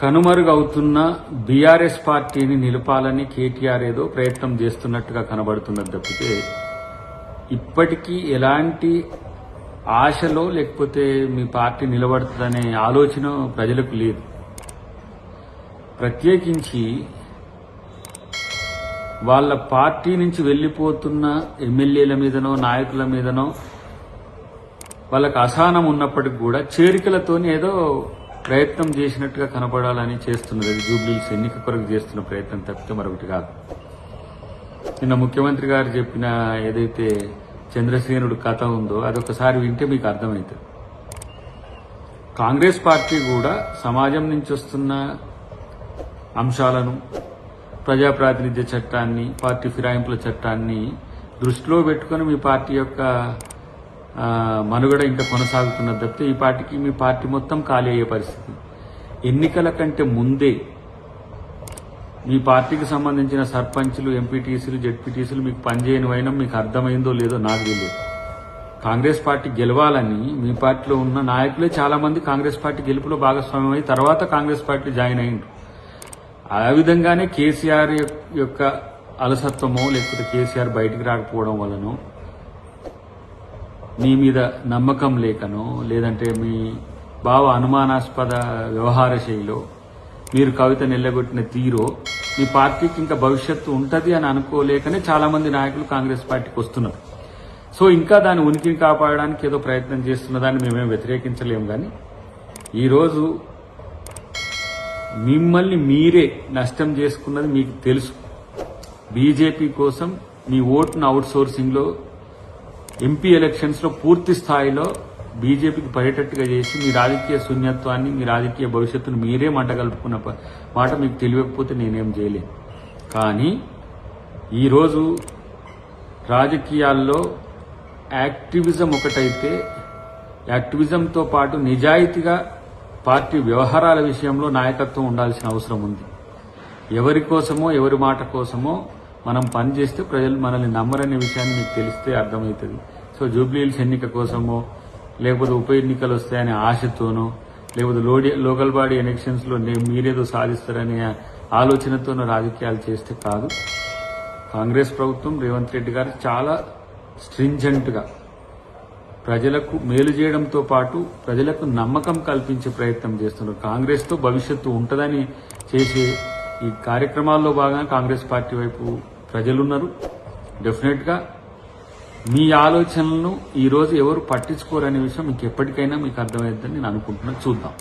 కనుమరుగవుతున్న BRS పార్టీని నిలపాలని కేటీఆర్ ఏదో ప్రయత్నం చేస్తున్నట్టుగా కనబడుతున్నది తప్పితే ఇప్పటికీ ఎలాంటి ఆశలో లేకపోతే మీ పార్టీ నిలబడుతుందనే ఆలోచన ప్రజలకు లేదు. ప్రత్యేకించి వాళ్ళ పార్టీ నుంచి వెళ్ళిపోతున్న ఎమ్మెల్యేల మీదనో నాయకుల మీదనో వాళ్ళకు అసహనం ఉన్నప్పటికి కూడా చేరికలతోనే ఏదో ప్రయత్నం చేసినట్టుగా కనపడాలని చేస్తున్నది అది జూబ్లీస్ ఎన్నిక కొరకు చేస్తున్న ప్రయత్నం తప్పితే మరొకటి కాదు. నిన్న ముఖ్యమంత్రి గారు చెప్పిన ఏదైతే చంద్రసేనుడు కథ ఉందో అదొకసారి వింటే మీకు అర్థమవుతుంది కాంగ్రెస్ పార్టీ కూడా సమాజం నుంచి వస్తున్న అంశాలను ప్రజాప్రాతినిధ్య చట్టాన్ని పార్టీ ఫిరాయింపుల చట్టాన్ని దృష్టిలో పెట్టుకొని మీ పార్టీ యొక్క మనుగడ ఇంకా కొనసాగుతున్నది తప్పితే ఈ పార్టీకి మీ పార్టీ మొత్తం ఖాళీ అయ్యే పరిస్థితి. ఎన్నికల కంటే ముందే మీ పార్టీకి సంబంధించిన సర్పంచ్లు ఎంపీటీసీలు జెడ్పీటీసీలు మీకు పనిచేయని వైనం మీకు అర్థమైందో లేదో నాకు తెలియదు. కాంగ్రెస్ పార్టీ గెలవాలని మీ పార్టీలో ఉన్న నాయకులే చాలా మంది కాంగ్రెస్ పార్టీ గెలుపులో భాగస్వామ్యం అయి తర్వాత కాంగ్రెస్ పార్టీ జాయిన్ అయ్యిండ్రు. ఆ విధంగానే కేసీఆర్ యొక్క అలసత్వమో లేకపోతే కేసీఆర్ బయటికి రాకపోవడం వలనో మీ మీద నమ్మకం లేకనో లేదంటే మీ భావ అనుమానాస్పద వ్యవహార శైలిలో మీరు కవిత నిల్లగొట్టిన తీరో మీ పార్టీకి ఇంకా భవిష్యత్తు ఉంటుంది అని అనుకోలేకనే చాలా మంది నాయకులు కాంగ్రెస్ పార్టీకి వస్తున్నారు. సో ఇంకా దాని ఉనికిని కాపాడడానికి ఏదో ప్రయత్నం చేస్తున్న దాన్ని మేమేం వ్యతిరేకించలేము కానీ ఈరోజు మిమ్మల్ని మీరే నష్టం చేసుకున్నది మీకు తెలుసు. బీజేపీ కోసం మీ ఓటును అవుట్సోర్సింగ్లో ఎంపీ ఎలక్షన్స్లో పూర్తి స్థాయిలో బీజేపీకి పడేటట్టుగా చేసి మీ రాజకీయ శూన్యత్వాన్ని మీ రాజకీయ భవిష్యత్తును మీరే మంటగలుపుకున్న మాట మీకు తెలియకపోతే నేనేం చేయలేను. కానీ ఈరోజు రాజకీయాల్లో యాక్టివిజం ఒకటైతే యాక్టివిజంతో పాటు నిజాయితీగా పార్టీ వ్యవహారాల విషయంలో నాయకత్వం ఉండాల్సిన అవసరం ఉంది. ఎవరి కోసమో ఎవరి మాట కోసమో మనం పని చేస్తే ప్రజలు మనల్ని నమ్మరనే విషయాన్ని మీకు తెలిస్తే అర్థమవుతుంది. సో జూబ్లీహిల్స్ ఎన్నిక కోసమో లేకపోతే ఉప ఎన్నికలు వస్తాయనే ఆశతోనో లేకపోతే లోడి లోకల్ బాడీ ఎలక్షన్స్లో మీరేదో సాధిస్తారనే ఆలోచనతోనో రాజకీయాలు చేస్తే కాదు. కాంగ్రెస్ ప్రభుత్వం రేవంత్ రెడ్డి గారు చాలా స్ట్రింజెంట్గా ప్రజలకు మేలు చేయడంతో పాటు ప్రజలకు నమ్మకం కల్పించే ప్రయత్నం చేస్తున్నారు. కాంగ్రెస్తో భవిష్యత్తు ఉంటుందని చేసే ఈ కార్యక్రమాల్లో భాగంగా కాంగ్రెస్ పార్టీ వైపు ప్రజలున్నారు. డెఫినెట్గా మీ ఆలోచనలను ఈరోజు ఎవరు ఎవరు పట్టించుకోరనే విషయం మీకు ఎప్పటికైనా మీకు అర్థమైందని నేను అనుకుంటున్నాను చూద్దాం.